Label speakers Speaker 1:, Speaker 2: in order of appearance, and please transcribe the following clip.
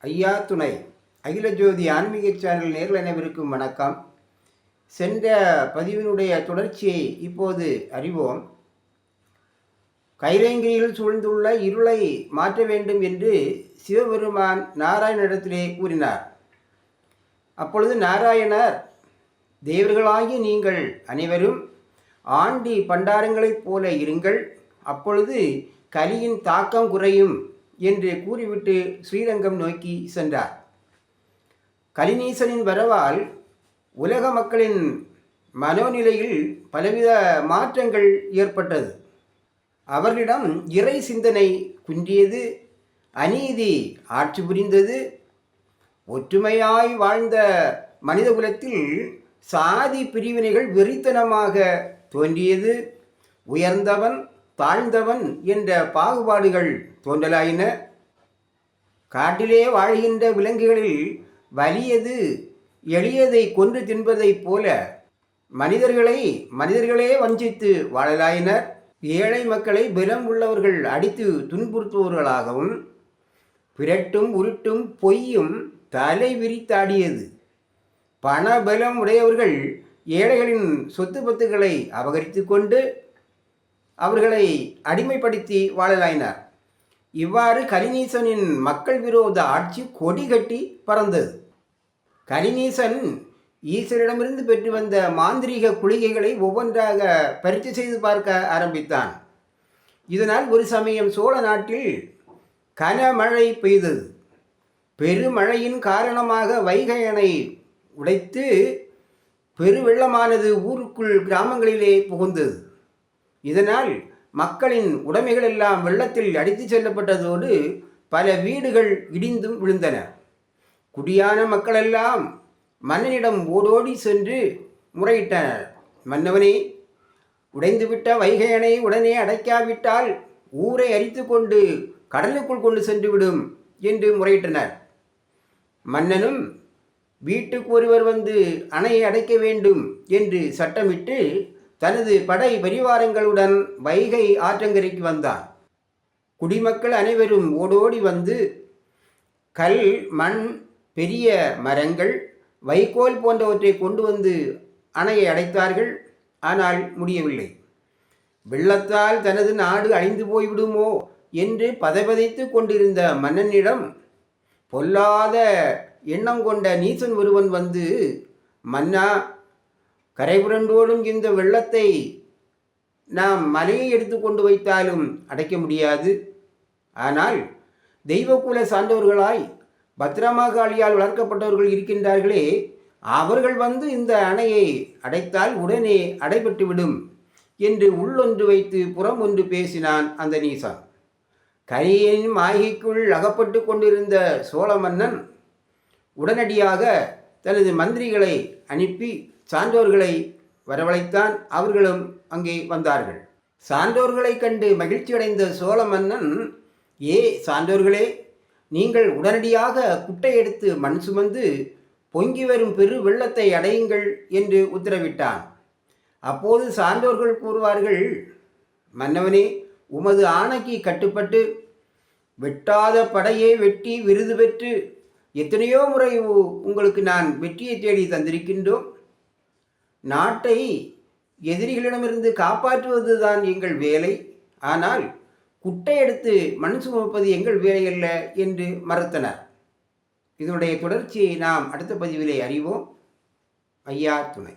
Speaker 1: ஐயா துணை. அகில ஜோதி ஆன்மீக சேனல் நேரில் அனைவருக்கும் வணக்கம். சென்ற பதிவினுடைய தொடர்ச்சியை இப்போது அறிவோம். கைரங்கியில் சூழ்ந்துள்ள இருளை மாற்ற வேண்டும் என்று சிவபெருமான் நாராயணனிடத்திலே கூறினார். அப்பொழுது நாராயணர் தேவர்களாகிய நீங்கள் அனைவரும் ஆண்டி பண்டாரங்களைப் போல இருங்கள். அப்பொழுது கலியின் தாக்கம் குறையும். என்று கூறிவிட்டு ஸ்ரீரங்கம் நோக்கி சென்றார். கலிநீசனின் வரவால் உலக மக்களின் மனோநிலையில் பலவித மாற்றங்கள் ஏற்பட்டது. அவர்களிடம் இறை சிந்தனை குன்றியது அநீதி ஆட்சி புரிந்தது. ஒற்றுமையாய் வாழ்ந்த மனிதகுலத்தில் சாதி பிரிவினைகள் வெறித்தனமாக தோன்றியது. உயர்ந்தவன் தாழ்ந்தவன் என்ற பாகுபாடுகள் தோன்றலாயின. காட்டிலே வாழ்கின்ற விலங்குகளில் வலியது எளியதை கொன்று தின்பதைப் போல மனிதர்களை மனிதர்களே வஞ்சித்து வாழலாயினர். ஏழை மக்களை பலம் உள்ளவர்கள் அடித்து துன்புறுத்துவர்களாகவும் பிரட்டும் உருட்டும் பொய்யும் தலை விரித்தாடியது. பணபலம் உடையவர்கள் ஏழைகளின் சொத்து பத்துக்களை அபகரித்து கொண்டு அவர்களை அடிமைப்படுத்தி வாழலாயினார். இவ்வாறு கலிநீசனின் மக்கள் விரோத ஆட்சி கொடி கட்டி பறந்தது. கலிநீசன் ஈஸ்வரிடமிருந்து பெற்று வந்த மாந்திரீக குளிகைகளை ஒவ்வொன்றாக பரீட்சை செய்து பார்க்க ஆரம்பித்தான். இதனால் ஒரு சமயம் சோழ நாட்டில் கனமழை பெய்தது. பெருமழையின் காரணமாக வைகை அணை உடைத்து பெருவெள்ளமானது ஊருக்குள் கிராமங்களிலே புகுந்தது. இதனால் மக்களின் உடைமைகள் எல்லாம் வெள்ளத்தில் அடித்து செல்லப்பட்டதோடு பல வீடுகள் இடிந்தும் விழுந்தன. குடியான மக்களெல்லாம் மன்னனிடம் ஓடோடி சென்று முறையிட்டனர். மன்னவனே உடைந்துவிட்ட வைகை உடனே அடைக்காவிட்டால் ஊரை அரித்து கொண்டு கடலுக்குள் கொண்டு சென்றுவிடும் என்று முறையிட்டனர். மன்னனும் வீட்டுக்கு ஒருவர் வந்து அணையை அடைக்க வேண்டும் என்று சட்டமிட்டு தனது படை பரிவாரங்களுடன் வைகை ஆற்றங்கரைக்கு வந்தான். குடிமக்கள் அனைவரும் ஓடோடி வந்து கல் மண் பெரிய மரங்கள் வைக்கோல் போன்றவற்றை கொண்டு வந்து அணையை அடைத்தார்கள். ஆனால் முடியவில்லை. வெள்ளத்தால் தனது நாடு அழிந்து போய்விடுமோ என்று பதைபதைத்து கொண்டிருந்த மன்னனிடம் பொல்லாத எண்ணம் கொண்ட நீசன் ஒருவன் வந்து மன்னா கரைபுரண்டோடும் இந்த வெள்ளத்தை நாம் மலையை எடுத்து கொண்டு வைத்தாலும் அடைக்க முடியாது. ஆனால் தெய்வக்குல சார்ந்தவர்களாய் பத்திரமாகாளியால் வளர்க்கப்பட்டவர்கள் இருக்கின்றார்களே அவர்கள் வந்து இந்த அணையை அடைத்தால் உடனே அடைபட்டுவிடும் என்று உள்ளொன்று வைத்து புறம் ஒன்று பேசினான் அந்த நீசான் கரியின் மாகிக்குள் அகப்பட்டு கொண்டிருந்த சோழ மன்னன் உடனடியாக தனது மந்திரிகளை அனுப்பி சான்றோர்களை வரவழைத்தான் அவர்களும் அங்கே வந்தார்கள். சான்றோர்களை கண்டு மகிழ்ச்சியடைந்த சோழ மன்னன் ஏ சான்றோர்களே நீங்கள் உடனடியாக குட்டை எடுத்து மண் சுமந்து பொங்கி வரும் பெரு வெள்ளத்தை அடையுங்கள் என்று உத்தரவிட்டான். அப்போது சான்றோர்கள் கூறுவார்கள் மன்னவனே உமது ஆணைக்கு கட்டுப்பட்டு வெட்டாத படையை வெட்டி விருது பெற்று எத்தனையோ முறை உங்களுக்கு நான் வெற்றியை தேடி தந்திருக்கின்றோம். நாட்டை எதிரிகளிடமிருந்து காப்பாற்றுவது தான் எங்கள் வேலை. ஆனால் குட்டை எடுத்து மண் சுமப்பது எங்கள் வேலை அல்ல என்று மறுத்தனர். இதனுடைய தொடர்ச்சியை நாம் அடுத்த பதிவிலே அறிவோம். ஐயா துணை.